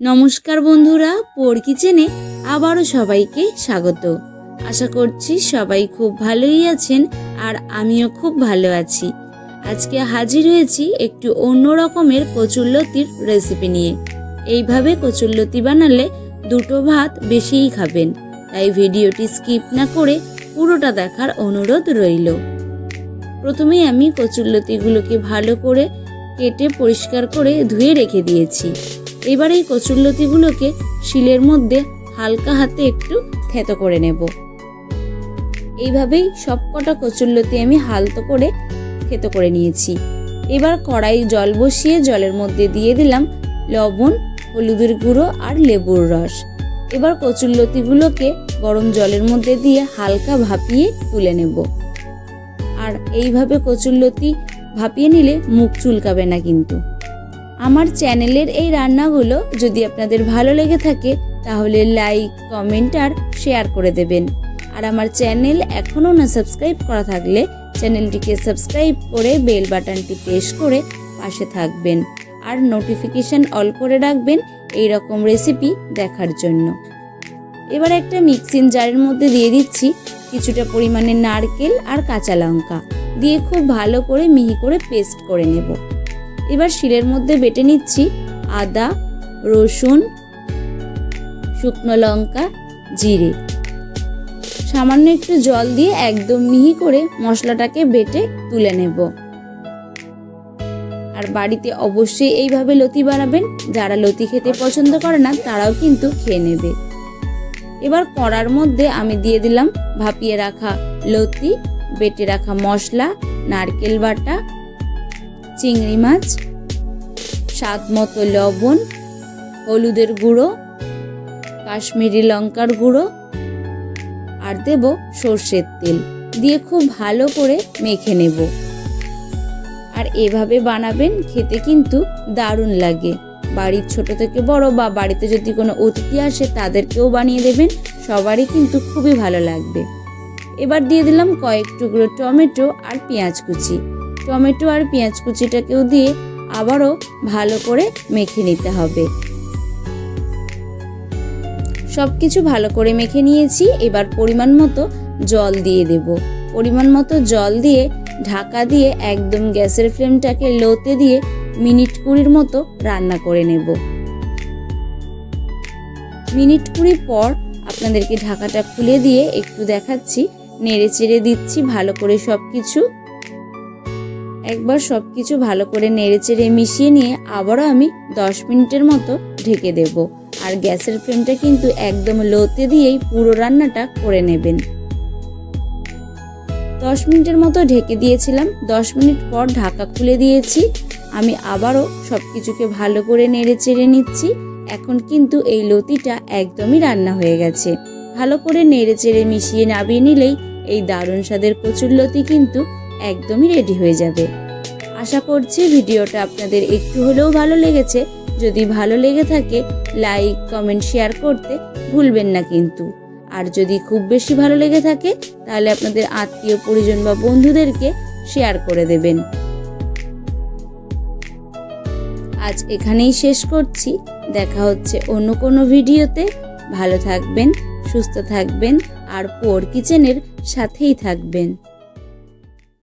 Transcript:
নমস্কার বন্ধুরা, পোর কিচেনে আবারও সবাইকে স্বাগত। আশা করছি সবাই খুব ভালোই আছেন আর আমিও খুব ভালো আছি। আজকে হাজির হয়েছি একটু অন্য রকমের কচুরলতির রেসিপি নিয়ে। এইভাবে কচুরলতি বানালে দুটো ভাত বেশিই খাবেন, তাই ভিডিওটি স্কিপ না করে পুরোটা দেখার অনুরোধ রইল। প্রথমেই আমি কচুরলতিগুলোকে ভালো করে কেটে পরিষ্কার করে ধুয়ে রেখে দিয়েছি। এবার এই কচুরলতিগুলোকে শিলের মধ্যে হালকা হাতে একটু থেতো করে নেব। এইভাবেই সবকটা কচুরলতি আমি হালতো করে থেতো করে নিয়েছি। এবার কড়াই জল বসিয়ে জলের মধ্যে দিয়ে দিলাম লবণ, হলুদের গুঁড়ো আর লেবুর রস। এবার কচুরলতিগুলোকে গরম জলের মধ্যে দিয়ে হালকা ভাপিয়ে তুলে নেব। আর এইভাবে কচুরলতি ভাপিয়ে নিলে মুখ চুলকাবে না কিন্তু। আমার চ্যানেলের এই রান্নাগুলো যদি আপনাদের ভালো লেগে থাকে, তাহলে লাইক, কমেন্ট আর শেয়ার করে দেবেন। আর আমার চ্যানেল এখনও না সাবস্ক্রাইব করা থাকলে চ্যানেলটিকে সাবস্ক্রাইব করে বেল বাটনটি প্রেস করে পাশে থাকবেন। আর নোটিফিকেশান অল করে রাখবেন এই রকম রেসিপি দেখার জন্য। এবার একটা মিক্সিং জারের মধ্যে দিয়ে দিচ্ছি কিছুটা পরিমাণে নারকেল আর কাঁচা লঙ্কা। দিয়ে খুব ভালো করে মিহি করে পেস্ট করে নেব। এবার শিলের মধ্যে বেটে নিচ্ছি আদা, রসুন, শুকনো লঙ্কা, জিরে। সামান্য একটু জল দিয়ে একদম মিহি করে মশলাটাকে বেটে তুলে নেব। আর বাড়িতে অবশ্যই এইভাবে লতি বানাবেন। যারা লতি খেতে পছন্দ করে না, তারাও কিন্তু খেয়ে নেবে। এবার কড়ার মধ্যে আমি দিয়ে দিলাম ভাপিয়ে রাখা লতি, বেটে রাখা মশলা, নারকেল বাটা চিংড়ি মাছ, স্বাদ মতো লবণ, হলুদের গুঁড়ো, কাশ্মীরি লঙ্কার গুঁড়ো, আর দেব সর্ষের তেল। দিয়ে খুব ভালো করে মেখে নেব। আর এভাবে বানাবেন, খেতে কিন্তু দারুণ লাগে। বাড়ির ছোট থেকে বড় বা বাড়িতে যদি কোনো অতিথি আসে, তাদেরকেও বানিয়ে দেবেন। সবারই কিন্তু খুবই ভালো লাগবে। এবার দিয়ে দিলাম কয়েক টুকরো টমেটো আর পেঁয়াজ কুচি। টমেটো আর পেঁয়াজ কুচিটাকেও দিয়ে আবারও ভালো করে মেখে নিতে হবে। সব কিছু ভালো করে মেখে নিয়েছি, এবার পরিমাণ মতো জল দিয়ে দেব। পরিমাণ মতো জল দিয়ে ঢাকা দিয়ে একদম গ্যাসের ফ্লেমটাকে লোতে দিয়ে মিনিট কুড়ির মতো রান্না করে নেব। মিনিট কুড়ি পর আপনাদেরকে ঢাকাটা খুলে দিয়ে একটু দেখাচ্ছি, নেড়ে চেড়ে দিচ্ছি, ভালো করে সব কিছু একবার সব কিছু ভালো করে নেড়ে চেড়ে মিশিয়ে নিয়ে আবারও আমি দশ মিনিটের মতো ঢেকে দেব। আর গ্যাসের ফ্লেমটা কিন্তু একদম লোতে দিয়েই পুরো রান্নাটা করে নেবেন। দশ মিনিটের মতো ঢেকে দিয়েছিলাম। দশ মিনিট পর ঢাকা খুলে দিয়েছি। আমি আবারও সব কিছুকে ভালো করে নেড়ে চেড়ে নিচ্ছি। এখন কিন্তু এই লতিটা একদমই রান্না হয়ে গেছে। ভালো করে নেড়ে চেড়ে মিশিয়ে নাবিয়ে নিলেই এই দারুণ স্বাদের কচুর লতি কিন্তু একদমই রেডি হয়ে যাবে। আশা করছি ভিডিওটা আপনাদের একটু হলেও ভালো লেগেছে। যদি ভালো লেগে থাকে লাইক কমেন্ট শেয়ার করতে ভুলবেন না কিন্তু। আর যদি খুব বেশি ভালো লেগে থাকে, তাহলে আপনাদের আত্মীয়, পরিজন বা বন্ধুদেরকে শেয়ার করে দেবেন। আজ এখানেই শেষ করছি। দেখা হচ্ছে অন্য কোনো ভিডিওতে। ভালো থাকবেন, সুস্থ থাকবেন, আর পোর কিচেনের সাথেই থাকবেন।